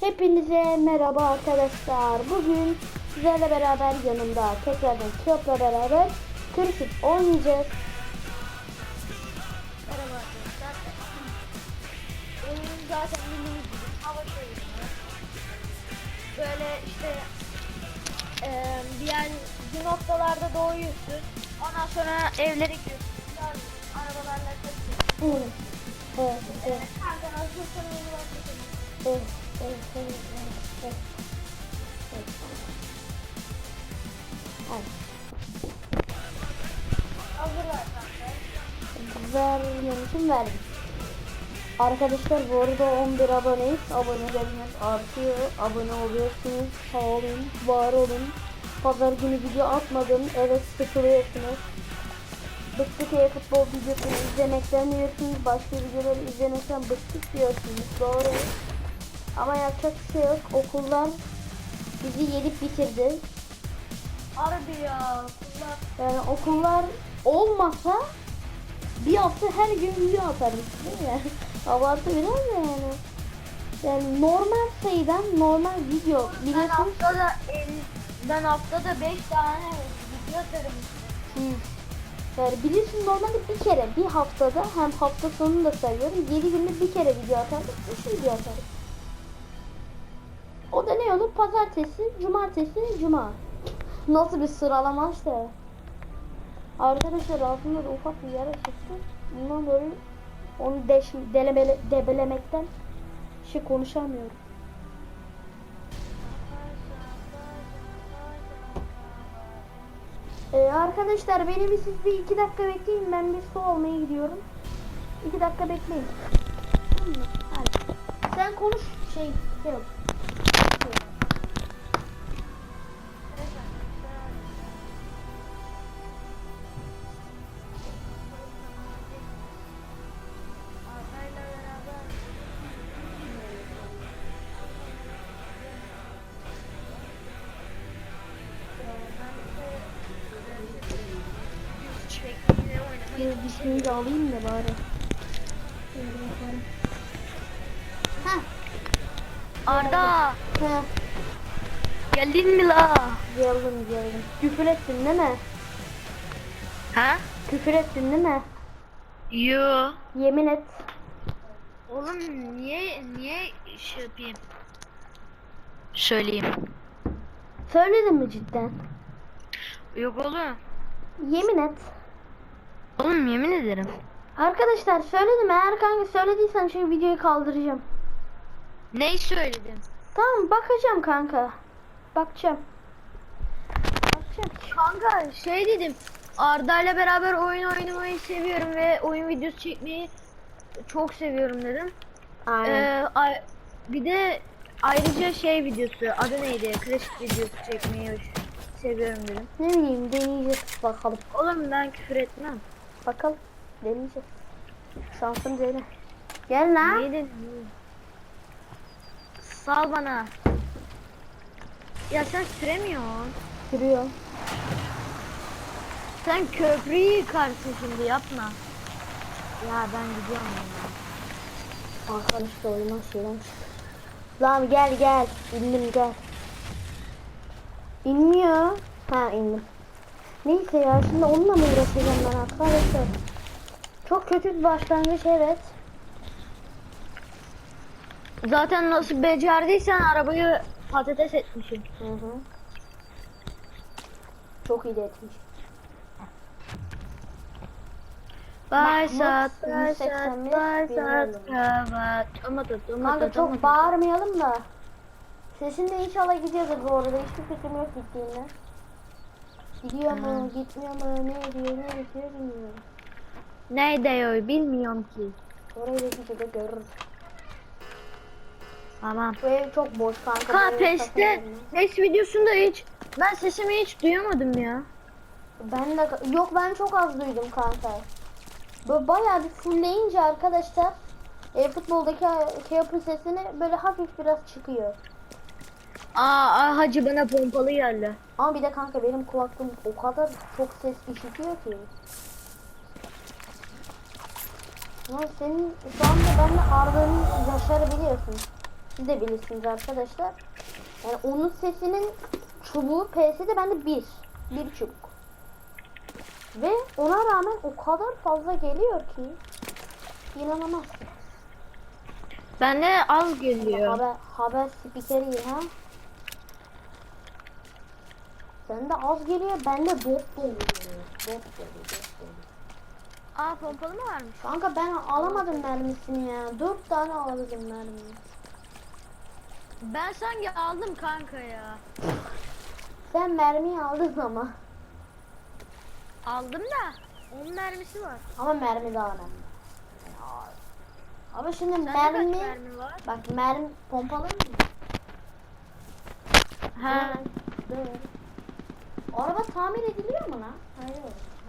Hepinize merhaba arkadaşlar. Bugün sizlerle beraber yanımda tekrardan Kiyop'la beraber Kırışıp oynayacağız. Merhaba arkadaşlar. Oyun zaten bildiğiniz gibi hava oyunu. Böyle işte eee diğer bir noktalarda doğuyorsun. Ondan sonra evlere giriyorsun. Biraz Arabalarla kaçıyorsun. Evet. Evet, evet, evet, evet, evet, Vermemişim verdim. Arkadaşlar bu arada 11 aboneyiz. Aboneleriniz artıyor. Abone oluyorsunuz. Sağ olun. Var olun. Pazar günü video atmadım. Evet sıkılıyorsunuz. Bıktık ya futbol videosunu izlemekten diyorsunuz. Başka videoları izlemekten bıktık diyorsunuz. Doğru. Ama yapacak bir şey yok. Okullar bizi yedip bitirdi. Harbi ya. Kullar. Yani okullar olmasa bir hafta her gün video atarım değil mi? Abartı biraz da yani. Yani normal sayıdan normal video Ben biliyorsunuz. haftada el, ben haftada 5 tane video atarım. Hı. Yani biliyorsun normalde bir kere bir haftada hem hafta sonunu da sayıyorum 7 günde bir kere video atardık 3 video atardık. O da ne olur? Pazartesi, cumartesi, cuma. Nasıl bir sıralama işte. Arkadaşlar altında da ufak bir yara çıktı. Bundan böyle onu deş, delemele, debelemekten şey konuşamıyorum. Ee, arkadaşlar beni bir siz bir iki dakika bekleyin. Ben bir su almaya gidiyorum. İki dakika bekleyin. Hadi. Sen konuş şey şey yap. Alayım da bari. Heh. Arda Heh. geldin mi la? Geldim geldim. Küfür ettin değil mi? Ha? Küfür ettin değil mi? Yo. Yemin et. Oğlum niye niye şey yapayım? Söyleyeyim. Söyledin mi cidden? Yok oğlum. Yemin et. Oğlum yemin ederim. Arkadaşlar söyledim eğer kanka söylediysen şu videoyu kaldıracağım. Neyi söyledin? Tamam bakacağım kanka. Bakacağım. Bakacağım. Kanka şey dedim. Arda ile beraber oyun oynamayı seviyorum ve oyun videosu çekmeyi çok seviyorum dedim. Aynen. Ee, bir de ayrıca şey videosu adı neydi? Klasik videosu çekmeyi seviyorum dedim. ne bileyim deneyeceğiz bakalım. Oğlum ben küfür etmem. Bakalım. Deneyeceğiz. Şansım dene. Gel lan. Niye dedin? Sal bana. Ya sen süremiyorsun. Sürüyor. Sen köprüyü yıkarsın şimdi yapma. Ya ben gidiyorum ya. Arkadaşlar oyundan şeyden çıktı. Lan gel gel. İndim gel. İnmiyor. Ha indim. Neyse ya şimdi onunla mı uğraşacağım ben arkadaşlar? Çok kötü bir başlangıç evet. Zaten nasıl becerdiysen arabayı patates etmişsin. Hı hı. Çok iyi de etmiş. Başat, başat, 185 başat, kavat. Kanka çok bağırmayalım da. Sesin de inşallah gidiyordur bu arada. Hiçbir fikrim yok gittiğinde. Gidiyor mu, gitmiyor mu, ne ediyor, ne ediyor bilmiyorum. Ne diyor bilmiyorum ki. Orayı da gidince görürüz. Tamam. Bu ev çok boş kanka. Ev PES'te, PES videosunda hiç, ben sesimi hiç duyamadım ya. Ben de yok ben çok az duydum kanka. Böyle bayağı bir fullleyince arkadaşlar e, futboldaki şey yapın sesini böyle hafif biraz çıkıyor. Aa, hacı bana pompalı geldi. Ama bir de kanka benim kulaklığım o kadar çok ses işitiyor ki. Lan senin şu anda benimle Arda'nın yaşları biliyorsun. Siz de bilirsiniz arkadaşlar. Yani onun sesinin çubuğu PS de bende bir. Bir çubuk. Ve ona rağmen o kadar fazla geliyor ki inanamazsın. Bende az geliyor. Haber, haber spikeri ha. Sende az geliyor, bende dolu geliyor. Dop dolu, dop dolu. Aa pompalı mı varmış? Kanka ben alamadım mermisini ya. Dört tane alamadım mermiyi. Ben sanki aldım kanka ya. Sen mermiyi aldın ama. Aldım da onun mermisi var. Ama mermi daha önemli. Ama şimdi Sende mermi... kaç mermi var? Bak mermi pompalı mı? Ha. Böyle. Araba tamir ediliyor mu lan? Hayır.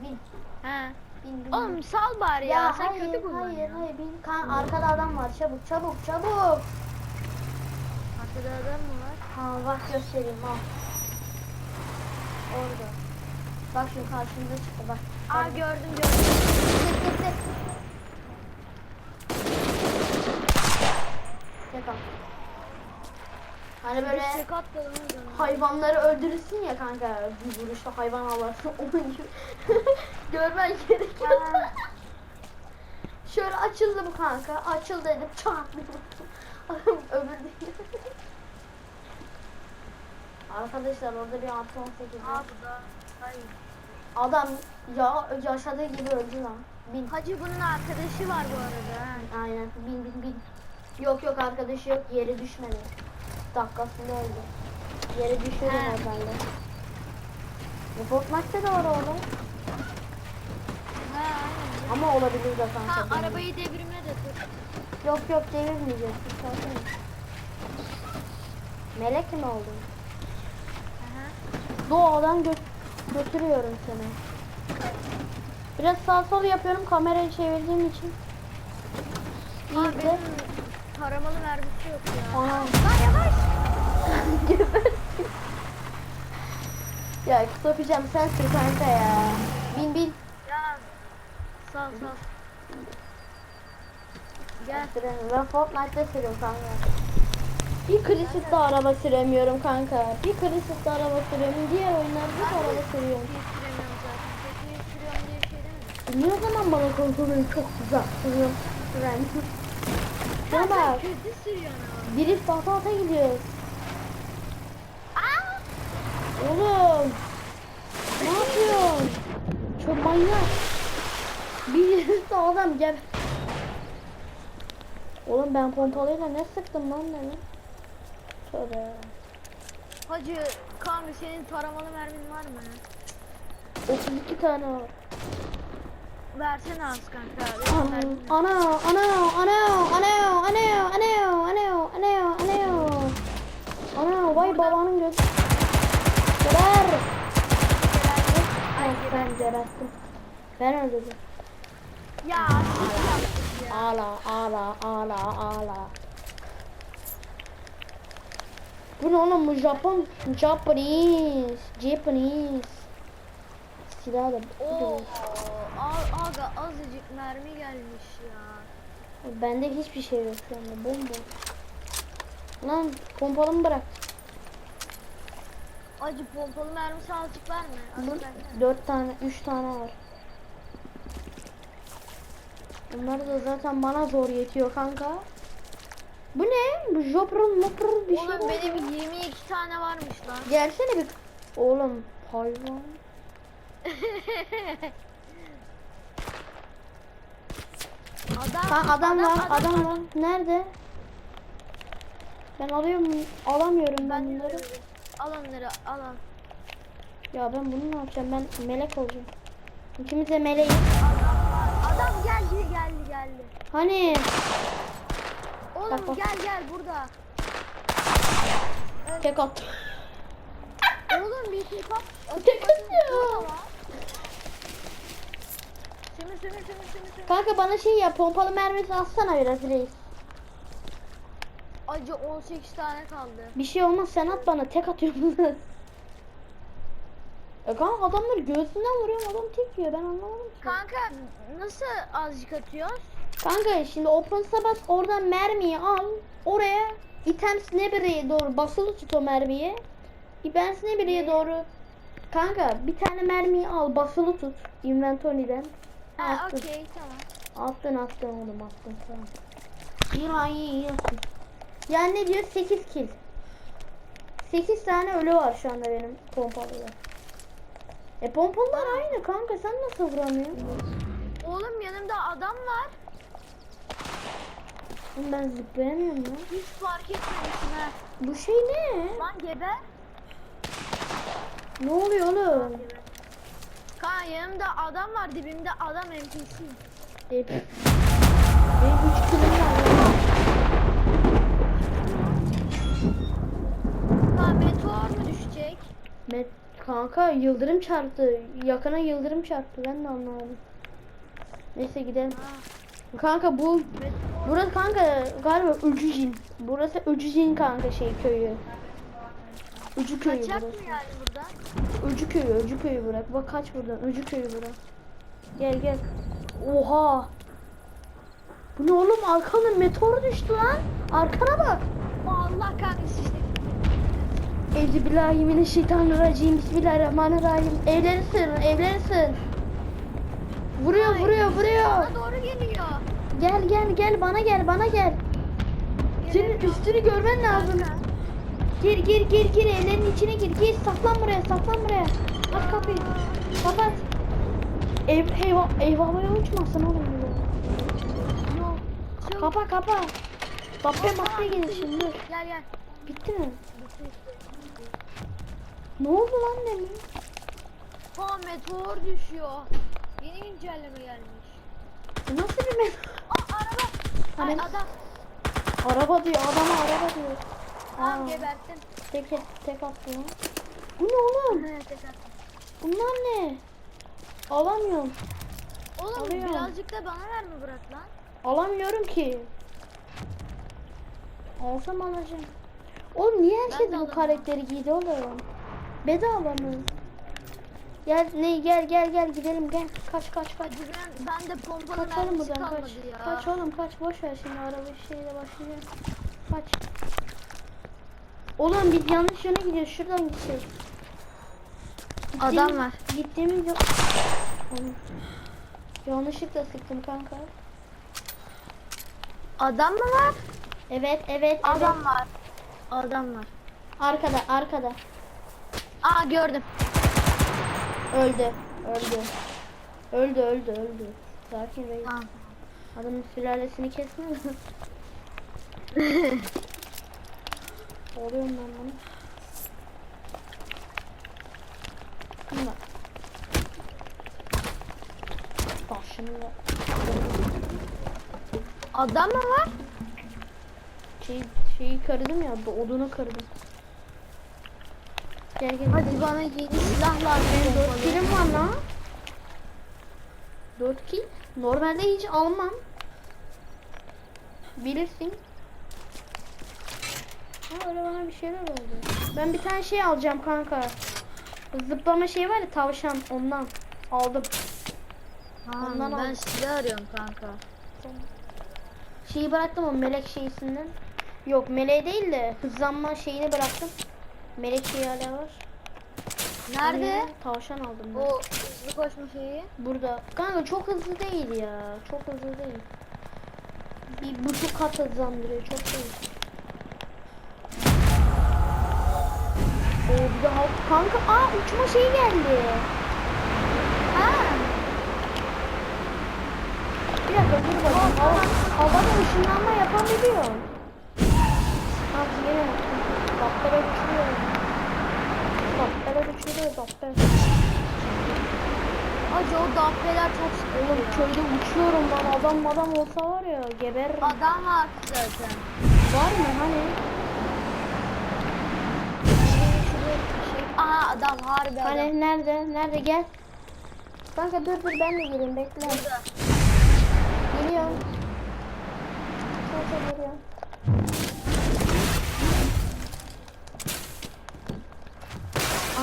Bin. Ha. Bin, bin. Oğlum sal bari ya. ya, Sen hayır, kötü kullan hayır, ya. hayır. Bin. Kan, arkada adam var. Çabuk, çabuk, çabuk. Arkada adam mı var? Ha bak göstereyim al. Orada. Bak şu karşımıza çıktı bak. Aa Bak. gördüm gördüm. Tek tek tek. Tek al. Hani böyle hayvanları öldürürsün ya kanka. Bir vuruşta hayvan avlarsın. Onun gibi. Görmen gerekiyor. Şöyle açıldı bu kanka. Açıldı dedim. Adam öbür Arkadaşlar orada bir artı 18 var. Aa bu da. Hayır. Adam ya yaşadığı gibi öldü lan. Bin. Hacı bunun arkadaşı var bu arada. Aynen bin bin bin. Yok yok arkadaşı yok yere düşmedi. Dakikasında öldü. Yere düşürdü He. herhalde. Bu Fortnite'da da var oğlum. Ha aynen. Ama olabilir de kanka. Ha arabayı devrime de tut. Yok yok devirmeyeceğiz. Sakin olun. Melek mi oldun? Doğadan gö götürüyorum seni. Biraz sağ sol yapıyorum kamerayı çevirdiğim için. İyi de taramalı mermisi yok ya. Aa. Lan yavaş. Gebersin. ya Soficam sensin kanka ya. Bin bin. Ya. Sağ ol, sağ ol. Gel. Ben Fortnite'da sürüyorum kanka. Bir klasikte araba süremiyorum kanka. Bir klasikte araba sürüyorum. Diğer oyunlarda da araba sürüyorum. Şey e, niye o zaman bana kontrolü çok güzel sürüyorum? Süremiyorum. Şuna Ha, bak. sen kötü sürüyorsun ama. Biri ata ata gidiyoruz. Aa! Oğlum. Ne yapıyorsun? Çok manyak. Birisi adam gel. Oğlum ben pompalıyla ne sıktım lan beni? Tövbe. Hacı kanka senin taramalı mermin var mı? 32 tane var. Versene az kanka. Yok. Ana, ana, ana, ana, ana, ana, ana, ana, ana, ana. Vay babanın göz. Geber. Ay, ben geberttim. Ben öldürdüm. Ya. Ağla, ağla, ağla, ağla. Bu ne oğlum bu Japon, Japanese, Japanese. Silah da. Oo, a- aga azıcık mermi gelmiş ya. Bende hiçbir şey yok şu anda. Bomba. Lan pompalımı bırak. Acı pompalı mermisi azıcık Azıcık versene. dört tane, üç tane var. Bunlar da zaten bana zor yetiyor kanka. Bu ne? Bu jopron mopron bir şey Oğlum var. benim 22 tane varmış lan. Gelsene bir. Oğlum hayvan. Adam, Ha, adam var, adam var. Nerede? Ben alıyorum, alamıyorum ben Ben bunları. Al onları al al. Ya ben bunu ne yapacağım? Ben melek olacağım. İkimiz de meleğiz. Adam geldi geldi geldi. Hani? Oğlum Bak, bak. gel gel burada. Tek at. Oğlum bir tek at. Tek atıyor. Kanka bana şey yap, pompalı mermisi atsana biraz reis. Acı 18 tane kaldı. Bir şey olmaz sen at bana, tek atıyorum. e kanka adamlar göğsünden vuruyorum, adam tek yiyor ben anlamadım ki. Kanka nasıl azıcık atıyoruz? Kanka şimdi open bas oradan mermiyi al, oraya items bireye doğru basılı tut o mermiyi. İbens bireye doğru. Kanka bir tane mermiyi al basılı tut inventory'den. Ha Attın. okey tamam. Attın attın oğlum attın tamam. İyi lan iyi yaptın. Yani ne diyor 8 kill. 8 tane ölü var şu anda benim pompalıda. E pompalılar aynı kanka sen nasıl vuramıyorsun? Oğlum yanımda adam var. Oğlum Ben zıplayamıyorum ya. Hiç fark etmemişsin ha. Bu şey ne? Lan geber. Ne oluyor oğlum? Kaan yanımda adam var dibimde adam NPC. Benim 3 killim var. Kaan meteor mu düşecek? Met kanka yıldırım çarptı. Yakına yıldırım çarptı. Ben de anlamadım. Neyse gidelim. Ha. Kanka bu burası kanka galiba Öcücin. Burası Öcücin kanka şey köyü. Öcü köyü Kaçak mı yani burada? Öcü köyü, Öcü köyü bırak. Bak kaç buradan. Öcü köyü bırak. Gel gel. Oha. Bu ne oğlum? Arkana meteor düştü lan. Arkana bak. Allah kahretsin işte. Euzubillahimineşşeytanirracim. Bismillahirrahmanirrahim. Evleri sığın, evleri sığın. Vuruyor, Ay, vuruyor, vuruyor. Bana doğru geliyor. Gel, gel, gel. Bana gel, bana gel. Senin üstünü görmen lazım. Kanka. Gir, gir, gir, gir. Evlerin içine gir. Gir, saklan buraya, saklan buraya. Aç kapıyı. Kapat. Ev, eyvah, eyvahlara uçmasın oğlum. Çok- Kapa, kapa. Bappe mappe gelir şimdi. Gel gel. Bitti mi? Ne oldu lan demin? Ha meteor düşüyor. Yeni güncelleme gelmiş. Bu Nasıl bir me- Aa araba. Ay Hani- adam. Araba diyor, adama araba diyor. Tamam Aa. gebertin. Tek tek, tek attı lan. Bu ne oğlum? Evet tekrar. Bunlar ne? Alamıyorum. Oğlum Alıyorum. birazcık da bana ver mi bırak lan? Alamıyorum ki. Alsam alacağım. Oğlum niye herkes bu karakteri giydi oğlum? Bedava mı? Gel ne gel gel gel gidelim gel. Kaç kaç kaç. Ben, ben de pompalı Kaçalım mermisi buradan kaç. ya. Kaç oğlum kaç boş ver şimdi araba şeyle başlayacağız. Kaç. Oğlum biz yanlış yöne gidiyoruz şuradan gideceğiz. Adam var. Gittiğimiz yok. Yanlışlıkla sıktım kanka. Adam mı var? Evet evet Adam evet. var. Adam var. Arkada arkada. Aa gördüm. Öldü. Öldü. Öldü öldü öldü. Sakin reis. Adamın sülalesini kesme. Oluyorum ben bunu. Bunlar. Başını. Adam mı var? Şey, şeyi kırdım ya, odunu kırdım. Gel gel. Hadi bana yeni silah lazım. Benim 4 pompalı. kilim var lan. 4 kill. Normalde hiç almam. Bilirsin. Ha bana bir şeyler oldu. Ben bir tane şey alacağım kanka. Zıplama şey var ya tavşan ondan aldım. Ha, Ondan ben al. silah arıyorum kanka. Şeyi bıraktım o melek şeysinden. Yok meleği değil de hızlanma şeyini bıraktım. Melek şeyi hala var. Nerede? Onu Tavşan aldım ben. O hızlı koşma şeyi. Burada. Kanka çok hızlı değil ya. Çok hızlı değil. Bir buçuk kat hızlandırıyor. Çok değil. Oo bir daha kanka aa uçma şeyi geldi. Ha. Bir dakika dur bakayım. Hava, havada ışınlanma yapabiliyor. Ha yine Doktora uçuruyor. Doktora uçuruyor doktor. Hacı o dabbeler çok Oğlum sıkıntı. köyde uçuyorum lan adam adam olsa var ya geberirim. Adam var zaten. Var mı hani? Aha adam harbi adam. Hani nerede? Nerede gel. Kanka dur dur ben de geleyim bekle. Burada. Geliyorum. Kanka geliyorum.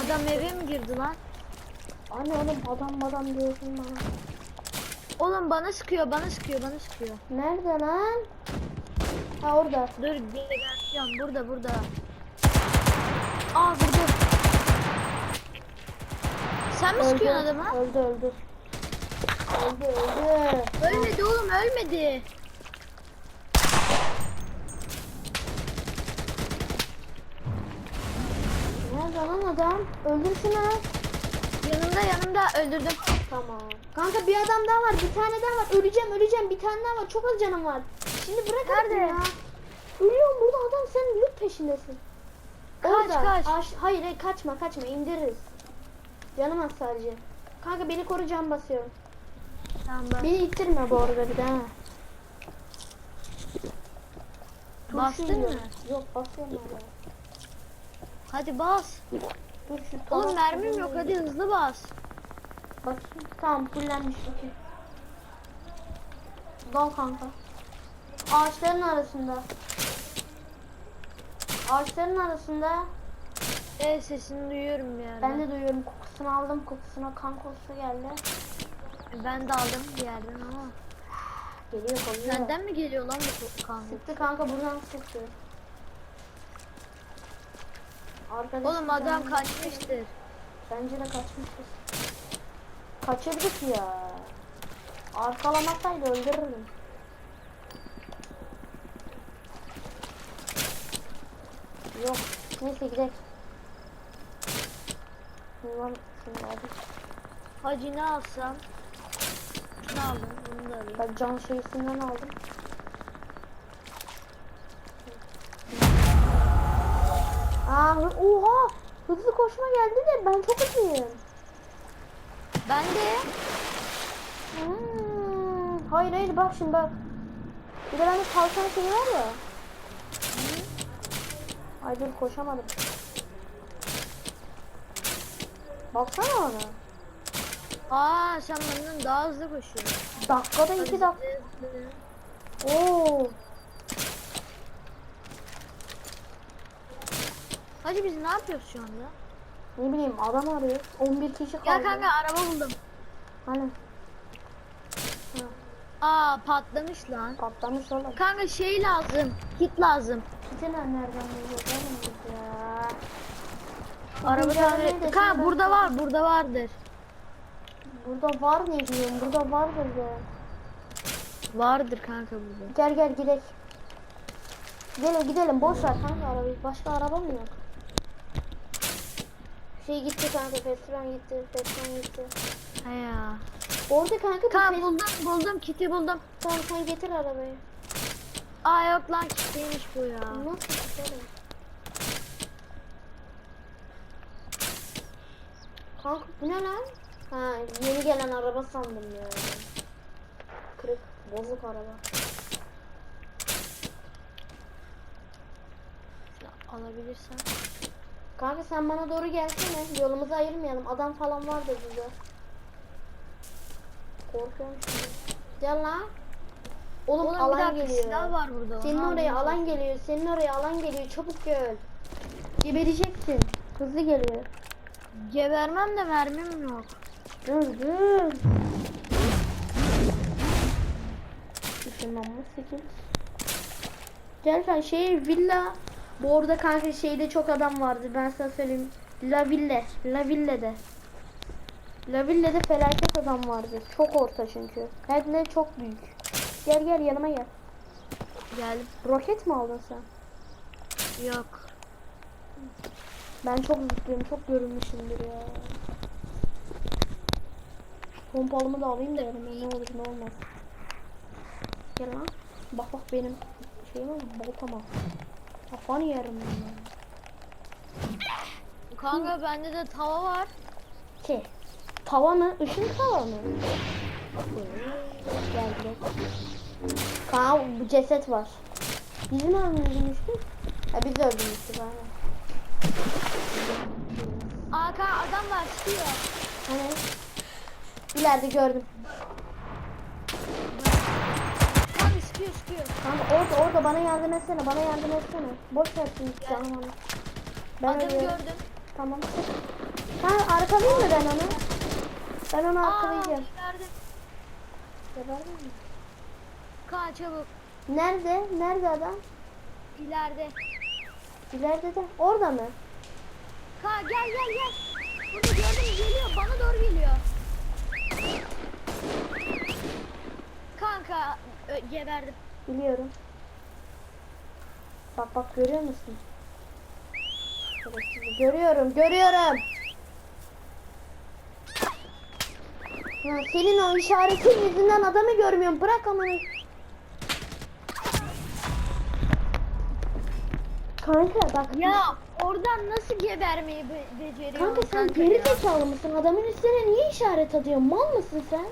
Adam eve mi girdi lan? Anne oğlum adam adam diyorsun bana. Oğlum bana sıkıyor, bana sıkıyor, bana sıkıyor. Nerede lan? Ha orada. Dur gebertiyorum. Burada burada. Aa vurdu. Sen mi Öldü. sıkıyorsun adamı? Öldü öldü. Öldü öldü. Ölmedi oğlum ölmedi. Nerede lan adam? Öldür şunu. Yanımda yanımda öldürdüm. Tamam. Kanka bir adam daha var. Bir tane daha var. Öleceğim öleceğim. Bir tane daha var. Çok az canım var. Şimdi bırak Nerede? ya. Ölüyorum burada adam sen loot peşindesin. Kaç, Orada. kaç. Aş- hayır hayır kaçma kaçma indiririz. Canım az sadece. Kanka beni koru can basıyorum. Tamam ben. Beni ittirme bu arada bir daha. Bastın mı? Yok basıyorum hala. Hadi bas. Dur şu Oğlum mermim yok hadi hızlı bas. Bakayım. Tamam fullenmiş okey. Dal kanka. Ağaçların arasında. Ağaçların arasında El sesini duyuyorum yani. ben de duyuyorum kokusunu aldım kokusuna kan kokusu geldi. Ben de aldım bir yerden ama. Geliyor kokuyor. Senden mi geliyor lan bu kan? Sıktı kanka buradan sıktı. Arkadaşım Oğlum adam kaçmıştır. Bence de kaçmıştır. Kaçırdık ya. Arkalamasaydı öldürürdüm. Yok. Neyse gidelim. Şundan şunu aldım. Hacı ne alsam? Ne aldım? Bunu da alayım. Ben can şeysinden aldım. Aa, oha! Hızlı koşma geldi de ben çok hızlıyım. Ben de Hmm, hayır hayır bak şimdi bak. Bir de bende kalkan şeyi var ya. Ay dur koşamadım. Baksana ona. Aa sen benden daha hızlı koşuyorsun. Dakikada iki dakika. Oo. Hacı biz ne yapıyoruz şu anda? Ne bileyim adam arıyor. 11 kişi kaldı. Gel kanka araba buldum. Hani Aa patlamış lan. patlamış oğlum. Kanka şey lazım. Kit lazım. Kitine nereden biz ya. Araba tamir Kanka şimdi- burada var burada vardır. Burada var ne diyorum? Burada vardır ya. Vardır kanka burada. Gel gel gidelim. Gidelim gidelim boş ver kanka arabayı. Başka araba mı yok? Şey gitti kanka festival gitti. Festival gitti. He ya. Orada kanka fes- buldum buldum kiti buldum. Tamam sen getir arabayı. Aa yok lan kitiymiş bu ya. Nasıl gidelim? Kanka bu ne lan? Ha yeni gelen araba sandım ya. Kırık bozuk araba. Alabilirsen. Kanka sen bana doğru gelsene. Yolumuzu ayırmayalım. Adam falan var da burada. Korkuyorum şimdi. Gel lan. Oğlum, Oğlum alan geliyor. silah var burada. Senin onu oraya alan geliyor. Senin oraya alan geliyor. Çabuk gel. Gebereceksin. Hızlı geliyor. Gebermem de mermim yok. Dur dur. Işınlanma 8. Gel sen şey villa. Bu arada kanka şeyde çok adam vardı. Ben sana söyleyeyim. La Ville. La Ville'de. La Ville'de felaket adam vardı. Çok orta çünkü. Hem de çok büyük. Gel gel yanıma gel. Geldim. Roket mi aldın sen? Yok. Ben çok mutluyum. Çok görünmüşümdür ya. Pompalımı da alayım da yanıma ne olur ne olmaz. Gel lan. Bak bak benim şeyim ama baltama. Kafanı yerim ben. Kanka bende de tava var. Şey. Tava mı? Işın tava mı? Geldi. Kaan bu ceset var. Biz mi öldürmüştük? Ha biz öldürmüştük aynen. Kanka adam var çıkıyor. Hani? İleride gördüm. Kanka sıkıyor sıkıyor. Kanka orada orada bana yardım etsene bana yardım etsene. Boş ver şimdi canım onu. Ben Adamı ölüyorum. gördüm. Tamam. Ha arkalayayım mı ben onu? Ben onu arkalayacağım. verdim. Geber mi? Kanka çabuk. Nerede? Nerede adam? İleride. İleride de. Orada mı? Ka gel gel gel. Burada gördüm geliyor. Bana doğru geliyor. Kanka ö, geberdim. Biliyorum. Bak bak görüyor musun? Görüyorum, görüyorum. Ya senin o işaretin yüzünden adamı görmüyorum. Bırak amına. Kanka bak. Ya oradan nasıl gebermeyi be beceriyorsun? Kanka sen kanka geri zekalı mısın? Adamın üstüne niye işaret atıyorsun? Mal mısın sen?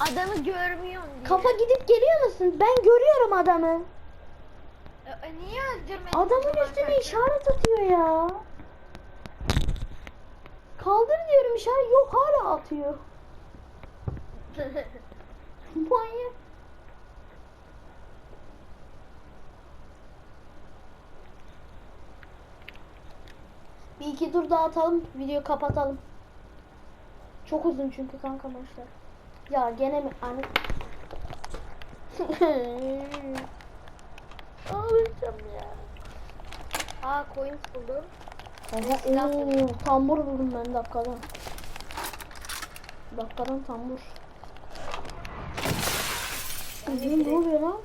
Adamı görmüyorsun diye. Kafa gidip geliyor musun? Ben görüyorum adamı. E, e, niye öldürmedin? Adamın üstüne kanka? işaret atıyor ya. Kaldır diyorum işaret yok hala atıyor. Manyak. Bir iki tur daha atalım. Video kapatalım. Çok uzun çünkü kanka maçlar. Ya gene mi? Hani... Ağlayacağım ya. Aa coins buldum. Aha, oo, tambur buldum ben dakikadan. Dakikadan tambur. Oğlum ne oluyor lan?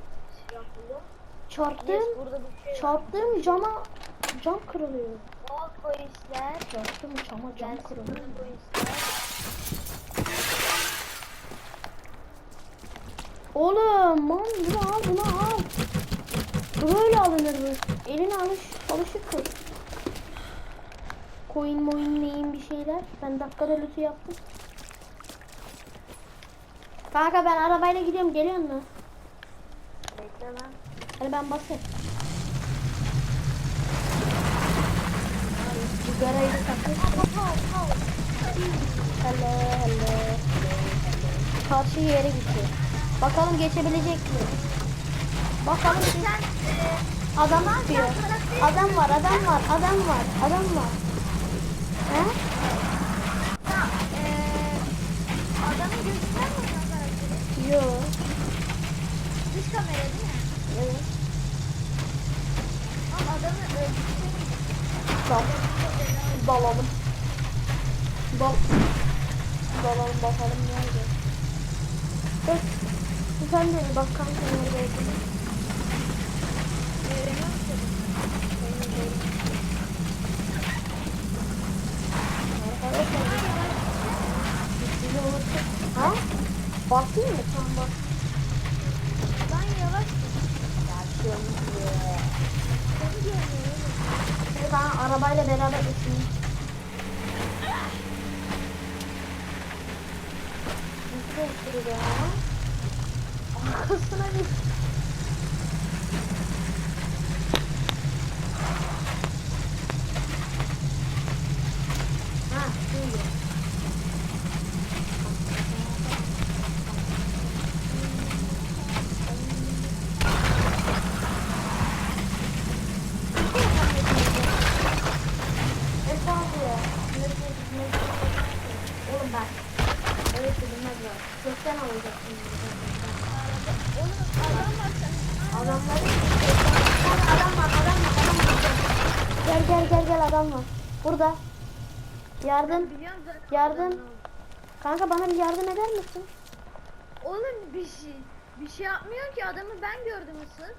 Çarptım. Çarptım cama cam kırılıyor. Aa coinsler. Çarptım cama cam coinsler. Oğlum man bunu al bunu al. Bu böyle alınır bu. Eline alış alışık kır. Coin moin neyin bir şeyler. Ben dakikada lütü yaptım. Kanka ben arabayla gidiyorum geliyor musun? Bekle lan. Hadi ben basayım. Sigarayı takayım. Hello, hello. Karşı yere gitti. Bakalım geçebilecek mi? Bakalım. Sen e, Adam tutuyor. Adam var, adam var, adam var, adam var. He? E, adamın gözünden mi oynuyor karakteri? Yo. Dış kamera değil mi? Evet. Ama adamı öldürsene. Tamam. Dalalım. Dal. Dalalım bakalım nerede. Bak. Sen de bak kanka musun? Sizi unuttum. Ha? Bakayım mı? Tamam bak. Ben yavaş Yaşıyorum diye. seni görmüyorum. Şimdi ben arabayla beraber geçeyim. Nasıl geçiriyor ya? Arkasına bir... Ha, şimdi. Esnafı ya. Oğlum bak. Evet bilmez var. Gökten alacaksın. Oğlum adam var sen. Adamları adam var, adam var, adam var. Gel gel gel gel adam var. Burada. Yardım. Biliyorum zaten. Yardım. Kanka bana bir yardım eder misin? Oğlum bir şey bir şey yapmıyor ki adamı ben gördüm asıl.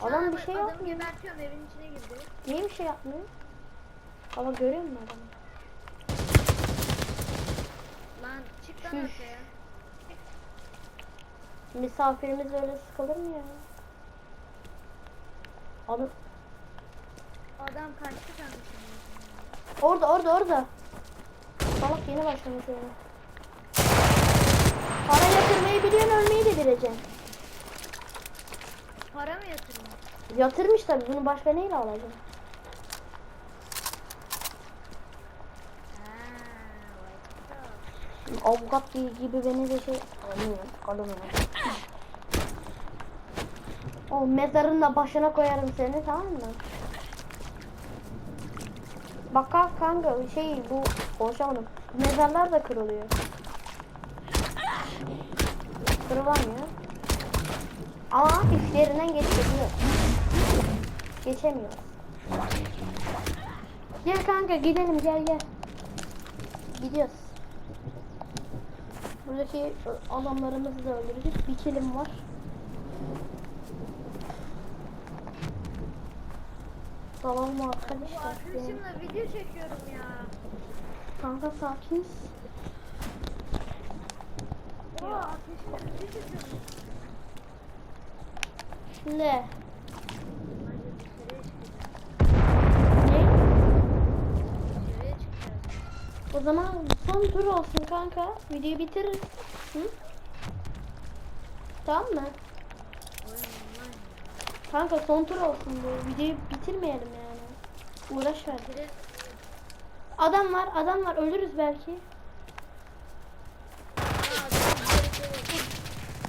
Şu Adam bir şey adamı yapmıyor. gebertiyorum evin içine girdi. Niye bir şey yapmıyor? Ama görüyor musun adamı? Lan çık lan ortaya. Misafirimiz öyle sıkılır mı ya? Adam Adam kaçtı kanka. orada orada orada. Salak yeni başlamış öyle. Para yatırmayı biliyorsun ölmeyi de bileceksin. Para mı yatırıyor? Yatırmış tabi bunu başka neyle alacaksın? Avukat gibi beni de şey alıyor, alıyor. O mezarın da başına koyarım seni tamam mı? Bak kanka şey bu konuşamadım. Mezarlar da kırılıyor. Kırılamıyor. Ama üstlerinden geçebiliyor. Geçemiyor. Gel kanka gidelim gel gel. Gidiyoruz. Buradaki adamlarımızı da öldürdük. Bir kilim var. Dalalım Bu arkadaşlar. arkadaşımla video çekiyorum ya. Kanka sakiniz. O arkadaşımla video çekiyorum. Şimdi Bence dışarıya çıkacağız. ne? O zaman son tur olsun kanka. Videoyu bitiririz. Hı? Tamam mı? Kanka son tur olsun bu. Videoyu bitirmeyelim yani. Uğraş ver. Adam var, adam var. Ölürüz belki.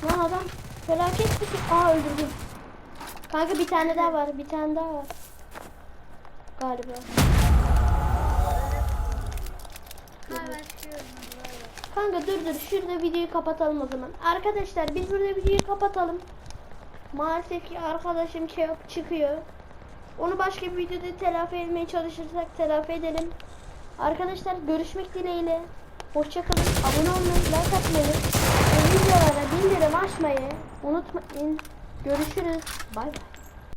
Lan adam felaket bir şey. Aa öldürdüm. Kanka bir tane daha var. Bir tane daha var. Galiba. Kanka dur dur. Şurada videoyu kapatalım o zaman. Arkadaşlar biz burada videoyu kapatalım. Maalesef ki arkadaşım şey yok çıkıyor. Onu başka bir videoda telafi etmeye çalışırsak telafi edelim. Arkadaşlar görüşmek dileğiyle. Hoşçakalın. Abone olmayı, like atmayı ve videolara bildirim açmayı unutmayın. Görüşürüz. Bay bay.